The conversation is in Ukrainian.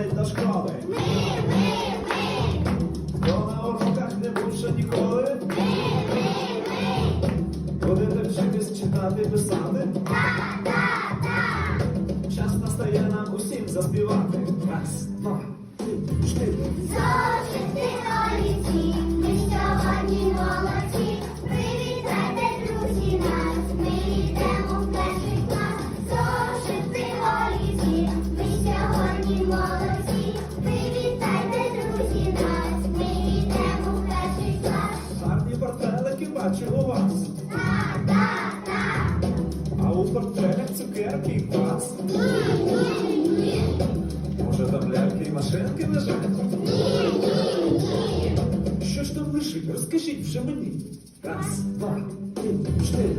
ходить до школи? Ми, ми, ми, Хто на уроках не був ще ніколи? ми, ми, ми. Будете вчитись читати, писати? Так, так, так. Час настає нам усім заспівати. Раз, два, три, чотири. Так, так. А у портфелях цукерки і квас. Може там ляльки і машинки лежать? Що ж там лежить? Розкажіть вже мені. Раз, два, три, чотири.